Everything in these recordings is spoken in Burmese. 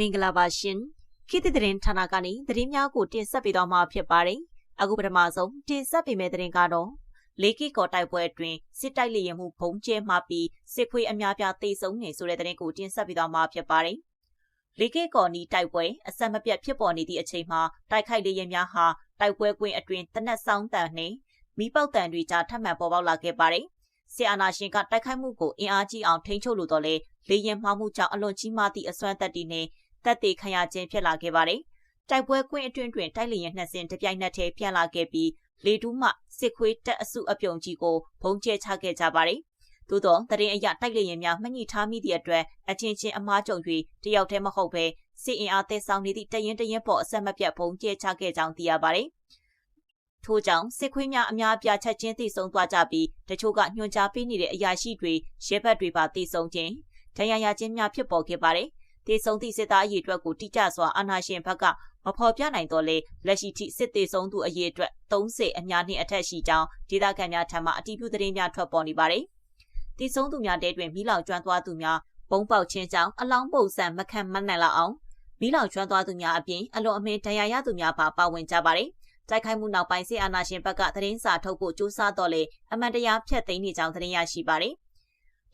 မင်္ဂလာပါရှင်ခေတ်သစ်သတင်းဌာနကနေသတင်းများကိုတင်ဆက်ပေးသွားမှာဖြစ်ပါတယ်အခုပထမဆုံးတင်ဆက်ပေးမယ့်သတင်းကတော့လေးကီကော်တိုက်ပွဲအတွင်းစစ်တိုက်လျင်မှုဘုံကျဲမှပြီးစစ်ခွေးအများပြားတိတ်ဆုံးနေဆိုတဲ့သတင်းကိုတင်ဆက်ပေးသွားမှာဖြစ်ပါတယ်လေးကီကော်နီတိုက်ပွဲအဆက်မပြတ်ဖြစ်ပေါ်နေသည့်အချိန်မှာတိုက်ခိုက်လေရင်များဟာတိုက်ပွဲကွင်းအတွင်းတနက်ဆောင်တန်နှင့်မိပေါက်တန်တွေကြားထပ်မံပေါ်ပေါက်လာခဲ့ပါတယ်ဆီအာနာရှင်ကတိုက်ခိုက်မှုကိုအင်အားကြီးအောင်ထိန်းချုပ်လိုတော့လေလေရင်မှောက်မှုကြောင့်အလွန်ကြီးမားသည့်အစွမ်းတက်တီနဲ့ တပ်သေးခံရခြင်းဖြစ်လာခဲ့ပါတယ်။တိုက်ပွဲကွင်းအတွင်းတွင်တိုက်လေရင်နှစ်စင်တပြိုင်နက်တည်းပြန်လာခဲ့ပြီးလေတူးမှစစ်ခွေးတက်အစုအပြုံကြီးကိုဘုံကျဲချခဲ့ကြပါတယ်။သို့သောတရင်အရတိုက်လေရင်များမှညှိထားမိသည့်အတွက်အချင်းချင်းအမားကြုံ၍တယောက်တည်းမဟုတ်ဘဲစစ်အင်အားသက်ဆောင်နေသည့်တရင်တရင်ပေါ်အဆက်မပြတ်ဘုံကျဲချခဲ့ကြောင်းသိရပါတယ်။ထို့ကြောင့်စစ်ခွေးများအများအပြားချက်ချင်းတည်ဆုံသွားကြပြီးတချို့ကညွှန်ကြားပေးနေတဲ့အရာရှိတွေရဲဘက်တွေပါတည်ဆုံခြင်းဒဏ်ရာရခြင်းများဖြစ်ပေါ်ခဲ့ပါတယ် တေဆုံးသည့်စစ်သားအရေးအတွက်ကိုတိကျစွာအာဏာရှင်ဘက်ကမဖော်ပြနိုင်တော့လေလက်ရှိထိစစ်သေးဆုံးသူအရေးအတွက်30အများနှင့်အထက်ရှိကြောင်းဒေသခံများထံမှအတည်ပြုသတင်းများထွက်ပေါ်နေပါတယ်။တေဆုံးသူများတဲတွင်မိလောင်ကျွမ်းသွားသူများပုံပေါက်ခြင်းကြောင့်အလောင်းပုံစံမခံမနိုင်လောက်အောင်မိလောင်ကျွမ်းသွားသူများအပြင်အလွန်အမင်းဒဏ်ရာရသူများပါပါဝင်ကြပါတယ်။တိုက်ခိုက်မှုနောက်ပိုင်းစစ်အာဏာရှင်ဘက်ကသတင်းစာထုတ်ဖို့ကြိုးစားတော့လေအမှန်တရားဖျက်သိမ်းနေကြောင်းသတင်းရရှိပါတယ်။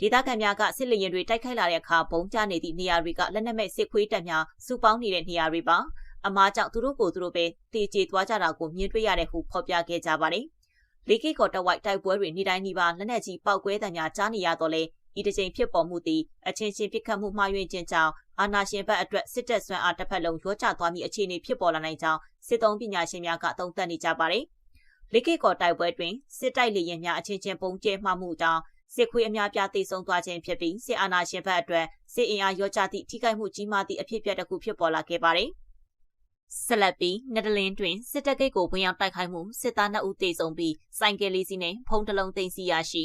ဒေသခံများကစစ်လျင်တွေတိုက်ခိုက်လာတဲ့အခါပုံကျနေသည့်နေရာတွေကလက်နက်မဲ့စစ်ခွေးတပ်များစုပေါင်းနေတဲ့နေရာတွေပါအမားကြောင့်သူတို့ကိုသူတို့ပဲတေကျေသွားကြတာကိုမြင်တွေ့ရတဲ့ဟုဖော်ပြခဲ့ကြပါတယ်။လေးကိကော်တဝိုက်တိုက်ပွဲတွေနေ့တိုင်းနေ့ပါလက်နက်ကြီးပောက်ကွဲတံများကြားနေရတော့လေဤတစ်ချိန်ဖြစ်ပေါ်မှုသည်အချင်းချင်းပြစ်ခတ်မှုမှားယွင်းခြင်းကြောင့်အာဏာရှင်ဘက်အတွက်စစ်တပ်ဆွမ်းအားတစ်ဖက်လုံးရောကျသွားမည့်အခြေအနေဖြစ်ပေါ်လာနိုင်ကြောင်းစစ်သုံးပညာရှင်များကသုံးသပ်နေကြပါတယ်။လေးကိကော်တိုက်ပွဲတွင်စစ်တိုက်လေရင်များအချင်းချင်းပုံကျဲမှမှုကြောင့် စစ်ခွေးအများပြားတိတ်ဆုံးသွားခြင်းဖြစ်ပြီးစစ်အာဏာရှင်ဘက်အတွက်စစ်အင်အားရောကြသည့်ထိခိုက်မှုကြီးမားသည့်အဖြစ်အပျက်တစ်ခုဖြစ်ပေါ်လာခဲ့ပါတယ်။ဆက်လက်ပြီးနဒလင်းတွင်စစ်တပ်ကိတ်ကိုဝင်ရောက်တိုက်ခိုက်မှုစစ်သား2ဦးသေဆုံးပြီးစိုင်ကယ်လေးစီးနဲ့ဖုံးတလုံးသိမ်းဆီးရရှိ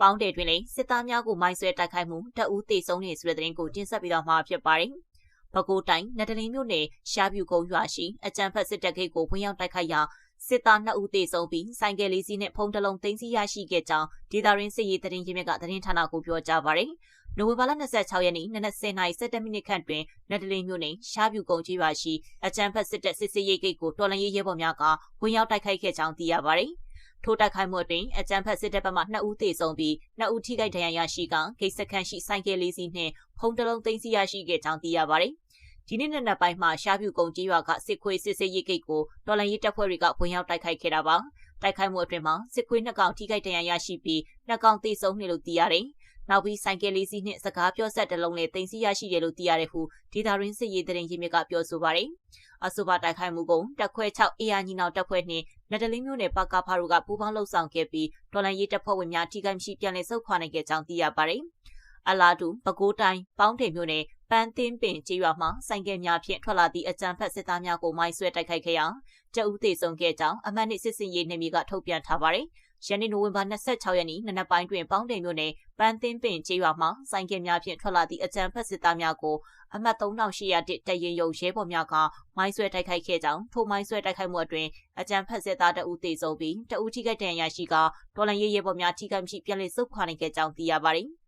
ပေါင်းတယ်တွင်လည်းစစ်သားများကိုမိုင်းဆွဲတိုက်ခိုက်မှုတအူးသေဆုံးနေဆိုတဲ့သတင်းကိုတင်ဆက်ပြီးတော့မှာဖြစ်ပါတယ်။ပဲခူးတိုင်းနဒလင်းမြို့နယ်ရှားပြူကုန်းရွာရှိအကြံဖက်စစ်တပ်ကိတ်ကိုဝင်ရောက်တိုက်ခိုက်ရာ စစ်သား2ဦးသေဆုံးပြီးဆိုင်ကယ်လေးစီးနဲ့ဖုံးတလုံးသိမ်းဆည်းရရှိခဲ့ကြောင်းဒေတာရင်းစစ်ရေးသတင်းရင်းမြစ်ကသတင်းဌာနကိုပြောကြားပါရယ်။နိုဝင်ဘာလ26ရက်နေ့နနက်10:17မိနစ်ခန့်တွင်နဒလင်းမြို့နယ်ရှားပြူကုန်းကြီးရွာရှိအကြံဖက်စစ်တပ်စစ်စေးရေးဂိတ်ကိုတော်လှန်ရေးရဲဘော်များကဝင်ရောက်တိုက်ခိုက်ခဲ့ကြောင်းသိရပါရယ်။ထိုတိုက်ခိုက်မှုအတွင်းအကြံဖက်စစ်တပ်ဘက်မှ2ဦးသေဆုံးပြီး2ဦးထိခိုက်ဒဏ်ရာရရှိကဂိတ်စခန်းရှိဆိုင်ကယ်လေးစီးနှင့်ဖုံးတလုံးသိမ်းဆည်းရရှိခဲ့ကြောင်းသိရပါရယ်။ ဒီနေ့နေ့နက်ပိုင်းမှာရှားပြူကုန်းကြီးရွာကစစ်ခွေးစစ်စေးရေးဂိတ်ကိုတော်လန်ရေးတပ်ဖွဲ့တွေကဝင်ရောက်တိုက်ခိုက်ခဲ့တာပါတိုက်ခိုက်မှုအတွင်းမှာစစ်ခွေးနှစ်ကောင်ထိခိုက်ဒဏ်ရာရရှိပြီးနှစ်ကောင်သေဆုံးနေလို့သိရတယ်နောက်ပြီးဆိုင်ကယ်လေးစီးနှင့်စကားပြောဆက်တလုံးနဲ့တင်စီရရှိတယ်လို့သိရတယ်ဟုဒေတာရင်းစစ်ရေးတရင်ရင်းမြစ်ကပြောဆိုပါတယ်။အဆိုပါတိုက်ခိုက်မှုကိုတက်ခွဲ6အေယာညီနောင်တပ်ဖွဲ့နှင့်နဒလင်းမျိုးနယ်ပကဖာတို့ကပူးပေါင်းလှုပ်ဆောင်ခဲ့ပြီးဒေါ်လန်ရေးတပ်ဖွဲ့ဝင်များထိခိုက်မရှိပြန်လည်ဆုတ်ခွာနိုင်ခဲ့ကြောင်းသိရပါတယ်။ အလားတူပဲခူးတိုင်းပေါင်းတယ်မြို့နယ်ပန်းသင်းပင်ကျေးရွာမှာဆိုင်ကယ်များဖြင့်ထွက်လာသည့်အကြမ်းဖက်စစ်သားများကိုမိုင်းဆွဲတိုက်ခိုက်ခဲ့ရာတအူးသေးဆုံးခဲ့ကြောင်းအမှတ်နှစ်စစ်စင်ရေးနေမီကထုတ်ပြန်ထားပါတယ်။ယနေ့နိုဝင်ဘာ26ရက်နေ့နနက်ပိုင်းတွင်ပေါင်းတယ်မြို့နယ်ပန်းသင်းပင်ကျေးရွာမှာဆိုင်ကယ်များဖြင့်ထွက်လာသည့်အကြမ်းဖက်စစ်သားများကိုအမှတ်3801တရင်ရုံရဲဘော်များကမိုင်းဆွဲတိုက်ခိုက်ခဲ့ကြောင်းထိုမိုင်းဆွဲတိုက်ခိုက်မှုအတွင်အကြမ်းဖက်စစ်သားတအူးသေဆုံးပြီးတအူးထိခိုက်ဒဏ်ရာရှိကဒေါ်လာရေးရဲဘော်များထိခိုက်မှုပြန်လည်ဆုတ်ခွာနိုင်ခဲ့ကြောင်းသိရပါတယ်။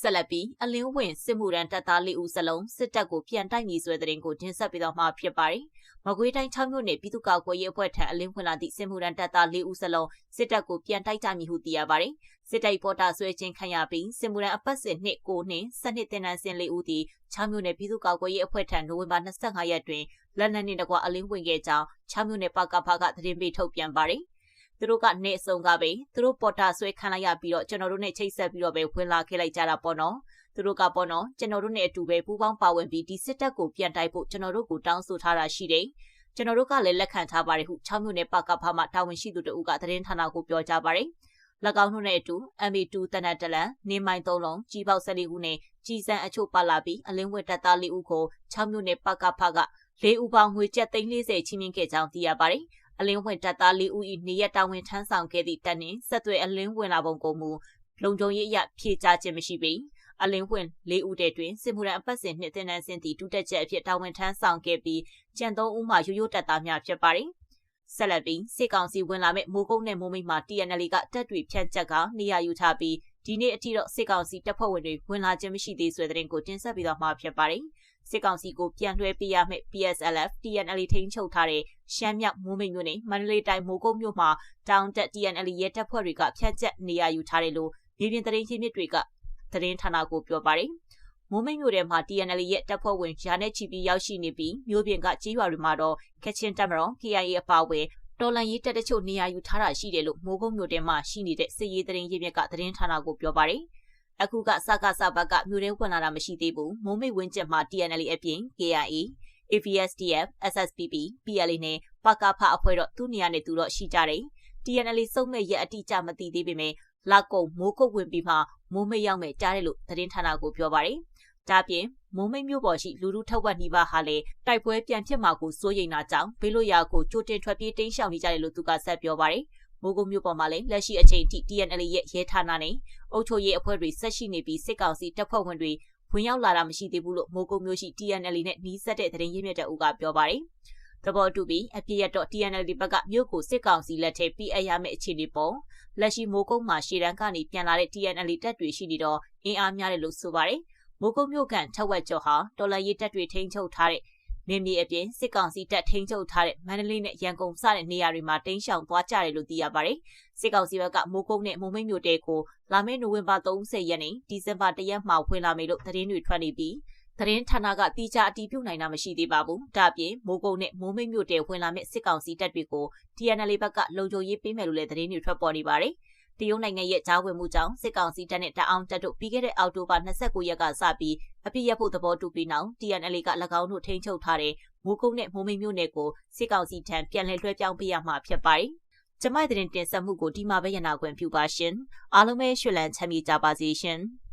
ဆက်လက်ပြီးအလင်းဝင်စစ်မှုရန်တပ်သား၄ဦးစလုံးစစ်တပ်ကိုပြန်တိုက်မည်ဆိုတဲ့သတင်းကိုတင်ဆက်ပေးတော့မှာဖြစ်ပါတယ်။မကွေးတိုင်း6မြို့နယ်ပြည်သူ့ကာကွယ်ရေးအဖွဲ့ထံအလင်းဝင်လာသည့်စစ်မှုရန်တပ်သား၄ဦးစလုံးစစ်တပ်ကိုပြန်တိုက်ကြမည်ဟုသိရပါတယ်။စစ်တပ်ပေါ်တာဆွဲခြင်းခံရပြီးစစ်မှုရန်အပတ်စဉ်နှစ်ကိုနှင့်စနစ်တင်နန်းစင်၄ဦးသည်6မြို့နယ်ပြည်သူ့ကာကွယ်ရေးအဖွဲ့ထံနိုဝင်ဘာ25ရက်တွင်လက်နက်နှင့်တကွအလင်းဝင်ခဲ့ကြောင်း6မြို့နယ်ပကဖကသတင်းပေးထုတ်ပြန်ပါတယ်။ သူတို့ကနေအစုံကပဲသူတို့ပေါ်တာဆွဲခံလိုက်ရပြီးတော့ကျွန်တော်တို့နဲ့ချိတ်ဆက်ပြီးတော့ပဲဝင်လာခဲ့လိုက်ကြတာပေါ့နော်သူတို့ကပေါ့နော်ကျွန်တော်တို့နဲ့အတူပဲပူးပေါင်းပါဝင်ပြီးဒီစစ်တပ်ကိုပြန်တိုက်ဖို့ကျွန်တော်တို့ကိုတောင်းဆိုထားတာရှိတယ်ကျွန်တော်တို့ကလည်းလက်ခံထားပါတယ်ဟု6မြို့နယ်ပကဖမှတာဝန်ရှိသူတို့ကသတင်းဌာနကိုပြောကြားပါတယ်၎င်းတို့နဲ့အတူ MA2 တနတ်တလန်နေမိုင်း3လုံးကြီးပေါက်14ခုနဲ့ကြီးစံအချို့ပါလာပြီးအလင်းဝတ်တပ်သား4ဦးကို6မြို့နယ်ပကဖက၄ဦးပေါင်းငွေကျပ်340ချင်းမြင့်ခဲ့ကြောင်းသိရပါတယ် အလင်းဝင်တပ်သား၄ဦး၏နေရတာဝန်ထမ်းဆောင်ခဲ့သည့်တပ်နှင့်ဆက်သွယ်အလင်းဝင်လာပုံကိုမူလုံခြုံရေးအရဖြေကြားခြင်းမရှိပေအလင်းဝင်၄ဦးတည်းတွင်စစ်မှုရန်အပတ်စဉ်နှစ်တင်နန်းစင်သည့်တူတက်ချက်အဖြစ်တာဝန်ထမ်းဆောင်ခဲ့ပြီးကြံသုံးဦးမှရိုးရိုးတပ်သားများဖြစ်ပါသည်ဆက်လက်ပြီးစစ်ကောင်စီဝင်လာမဲ့မိုးကုန်းနဲ့မိုးမိတ်မှာ TNL ကတပ်တွေဖြန့်ချက်ကနေရာယူထားပြီးဒီနေ့အထိတော့စစ်ကောင်စီတပ်ဖွဲ့ဝင်တွေဝင်လာခြင်းမရှိသေးဆိုတဲ့သတင်းကိုတင်ဆက်ပြီးတော့မှာဖြစ်ပါတယ် စစ်ကောင်စီကိုပြန်လွှဲပေးရမယ့် PSLF TNL ထိန်းချုပ်ထားတဲ့ရှမ်းမြောက်မိုးမိတ်မြို့နယ်မန္တလေးတိုင်းမိုးကုတ်မြို့မှာတောင်တက် TNL ရဲတပ်ဖွဲ့တွေကဖျက်ချက်နေရယူထားတယ်လို့မြေပြင်သတင်းရင်းမြစ်တွေကသတင်းဌာနကိုပြောပါတယ်။မိုးမိတ်မြို့ထဲမှာ TNL ရဲ့တပ်ဖွဲ့ဝင်ဂျာနဲ့ချီပြီးရောက်ရှိနေပြီးမြို့ပြင်ကကြေးရွာတွေမှာတော့ကချင်တပ်မတော် KIA အပါအဝင်တော်လန်ရေးတပ်တချို့နေရာယူထားတာရှိတယ်လို့မိုးကုတ်မြို့ထဲမှာရှိနေတဲ့စစ်ရေးသတင်းရင်းမြစ်ကသတင်းဌာနကိုပြောပါတယ်။ အခုကစကားစဘက်ကမြို့ထဲဝင်လာတာမရှိသေးဘူးမိုးမိတ်ဝင်းကျက်မှာ TNL အပြင် KIA AVSDF SSPP PLA နဲ့ပကဖအဖွဲ့တော့သူ့နေရာနဲ့သူတော့ရှိကြတယ်။ TNL စုံမဲ့ရက်အတိအကျမသိသေးပေမဲ့လာကုံမိုးကုတ်ဝင်ပြီးမှမိုးမိတ်ရောက်မဲ့ကြားတယ်လို့သတင်းဌာနကိုပြောပါတယ်။ဒါပြင်မိုးမိတ်မြို့ပေါ်ရှိလူလူထောက်ဝက်နှီးပါဟာလည်းတိုက်ပွဲပြန်ဖြစ်မှာကိုစိုးရိမ်တာကြောင့်ဘေးလို့ရာကိုကြိုတင်ထွက်ပြေးတိမ်းရှောင်နေကြတယ်လို့သူကဆက်ပြောပါတယ်။ မိုးကုတ်မြို့ပေါ်မှာလည်းလက်ရှိအချိန်ထိ TNL ရဲ့ရဲဌာနနဲ့အုပ်ချုပ်ရေးအဖွဲ့တွေဆက်ရှိနေပြီးစစ်ကောင်စီတပ်ဖွဲ့ဝင်တွေဝင်ရောက်လာတာမရှိသေးဘူးလို့မိုးကုတ်မြို့ရှိ TNL နဲ့နှီးဆက်တဲ့သတင်းရင်းမြစ်တဲ့ဦးကပြောပါတယ်။သဘောတူပြီးအပြည့်ရတော့ TNL ဘက်ကမြို့ကိုစစ်ကောင်စီလက်ထဲပြအပ်ရမယ့်အခြေအနေပေါ်လက်ရှိမိုးကုတ်မှာရှေ့တန်းကနေပြန်လာတဲ့ TNL တပ်တွေရှိနေတော့အင်အားများတယ်လို့ဆိုပါတယ်။မိုးကုတ်မြို့ကန်ထက်ဝက်ကျော်ဟာတော်လရေးတပ်တွေထိန်းချုပ်ထားတဲ့ နေမြေအပြင်စစ်ကောင်စီတပ်ထိန်းချုပ်ထားတဲ့မန္တလေးနဲ့ရန်ကုန်စတဲ့နေရာတွေမှာတင်းရှောင်သွားကြတယ်လို့သိရပါတယ်။စစ်ကောင်စီဘက်ကမိုးကုတ်နဲ့မုံမိတ်မြို့တဲကိုလာမယ့်နိုဝင်ဘာ30ရက်နေ့ဒီဇင်ဘာ1ရက်မှာဖွင့်လာမယ်လို့သတင်းတွေထွက်နေပြီးသတင်းဌာနကတိကျအတည်ပြုနိုင်တာမရှိသေးပါဘူး။ဒါ့အပြင်မိုးကုတ်နဲ့မိုးမိတ်မြို့တဲဝင်လာမယ့်စစ်ကောင်စီတပ်တွေကို TNL ဘက်ကလုံခြုံရေးပေးမယ်လို့လည်းသတင်းတွေထွက်ပေါ်နေပါတယ်။ တရုတ်နိုင်ငံရဲ့ကြားဝင်မှုကြောင့်စစ်ကောင်စီတပ်နဲ့တအောင်တပ်တို့ပြီးခဲ့တဲ့အောက်တိုဘာ29ရက်ကစပြီးအပြစ်ရဖို့သဘောတူပြီးနောက် TNL က၎င်းတို့ထိန်းချုပ်ထားတဲ့မိုးကုတ်နဲ့မိုးမိတ်မြို့နယ်ကိုစစ်ကောင်စီထံပြန်လည်လွှဲပြောင်းပေးရမှာဖြစ်ပါတယ်။ကျမတဲ့တင်ဆက်မှုကိုဒီမှာပဲရနာခွင့်ပြုပါရှင်။အားလုံးပဲရွှေလန်းချမ်းမြေကြပါစေရှင်။